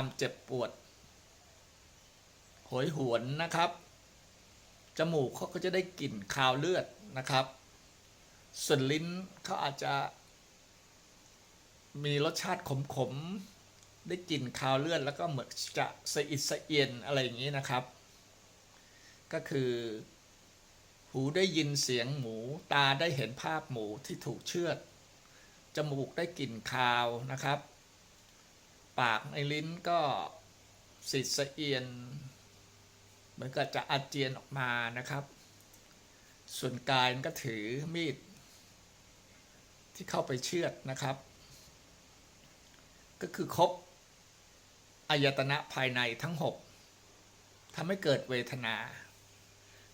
ความเจ็บปวดหยหวนนะครับ จมูกเขาก็จะได้กลิ่นคาวเลือดนะครับ ส่วนลิ้นเขาอาจจะ มีรสชาติขมๆ ได้กลิ่นคาวเลือดแล้วก็เหมือนจะสะอิดสะเอียนอะไรอย่างนี้นะครับ ก็คือ หูได้ยินเสียงหมู ตาได้เห็นภาพหมูที่ถูกเชือด จมูกได้กลิ่นคาวนะครับ ปากในลิ้นก็สิดสะเอียน เหมือนกับจะอาเจียนออกมานะครับ ส่วนกายก็ถือมีด ที่เข้าไปเชือดนะครับ ก็คือครบอายตนะภายในทั้งหกทำให้เกิดเวทนา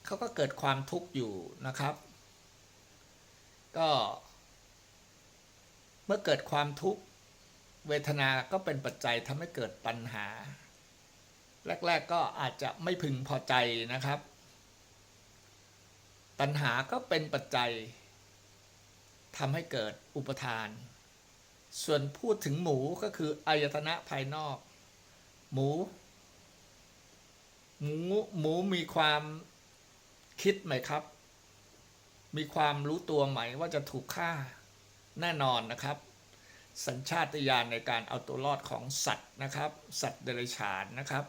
เขาก็เกิดความทุกข์อยู่นะครับ ก็ เมื่อเกิดความทุกข์ เวทนาก็เป็นปัจจัยทำให้เกิดปัญหา แรก ๆ ก็อาจจะไม่พึงพอใจนะครับ ตัณหาก็เป็นปัจจัยทำให้เกิดอุปทาน ส่วนพูดถึงหมูก็คืออายตนะภายนอก หมู หมูหมูมีความคิดไหมครับ มีความรู้ตัวไหมว่าจะถูกฆ่าแน่นอนนะครับ สัญชาตญาณในการเอาตัวรอดของสัตว์นะครับ สัตว์เดรัจฉานนะครับ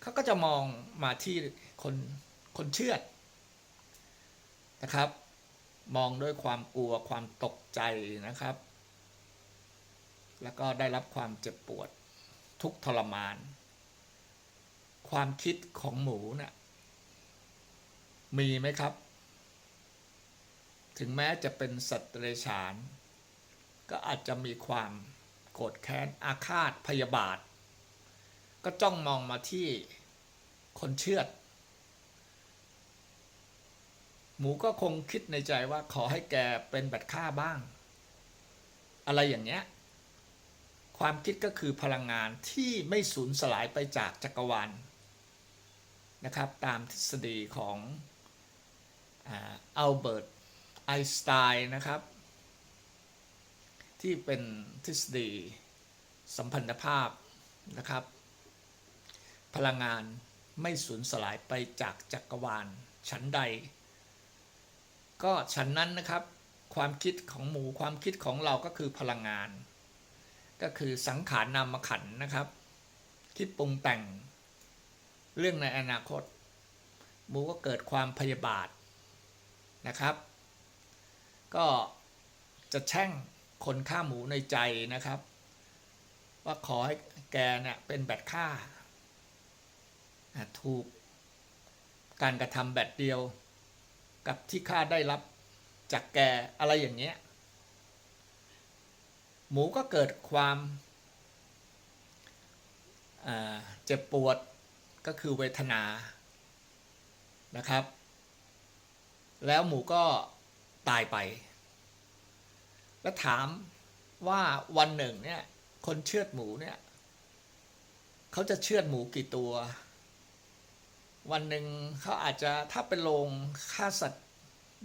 เขาก็จะมองมาที่คนคนเชื่อดนะครับ มองด้วยความกลัวความตกใจนะครับ แล้วก็ได้รับความเจ็บปวดทุกทรมาน ความคิดของหมูเนะี่ยมีไหมครับ ถึงแม้จะเป็นสัตว์เดรัจฉาน ก็อาจจะมีความโกรธแค้นอาฆาตพยาบาท ก็จ้องมองมาที่คนเชื่อด หมูก็คงคิดในใจว่าขอให้แกเป็นบัดฆ่าบ้าง อะไรอย่างเงี้ยความคิดก็คือพลังงานที่ไม่สูญสลายไปจากจักรวาลนะครับ ตามทฤษฎีของอัลเบิร์ตไอน์สไตน์นะครับ ที่เป็นทฤษฎีสัมพันธภาพนะครับ พลังงานไม่สูญสลายไปจากจักรวาล ชั้นใด ก็ชั้นนั้นนะครับ ความคิดของหมูความคิดของเราก็คือพลังงาน ก็คือสังขารนามขันนะครับ คิดปรุงแต่งเรื่องในอนาคต หมูก็เกิดความพยาบาทนะครับ ก็จะแช่ง คนฆ่าหมูในใจนะครับ ว่าขอให้แกเนี่ยเป็นแบตฆ่า ถูกการกระทำแบบเดียว กับที่ข้าได้รับจากแกอะไรอย่างเงี้ย หมูก็เกิดความเจ็บปวดก็คือเวทนานะครับ แล้วหมูก็ตายไป แล้วถามว่าวันหนึ่งเนี่ย คนเชือดหมูเนี่ยเขาจะเชือดหมูกี่ตัว วันหนึ่งเขาอาจจะถ้าเป็นโรงฆ่าสัตว์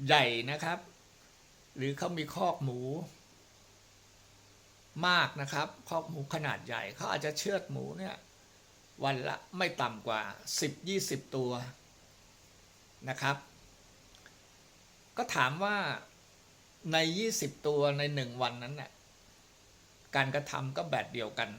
ใหญ่นะครับ หรือเขามีคอกหมู มากนะครับคอกหมูขนาดใหญ่เขาอาจจะเชือดหมูเนี่ยวันละไม่ต่ำกว่า 10-20 ตัวนะครับ ก็ถามว่า ใน 20 ตัวในหนึ่งวันนั้นเนี่ยการกระทำก็แบบเดียวกัน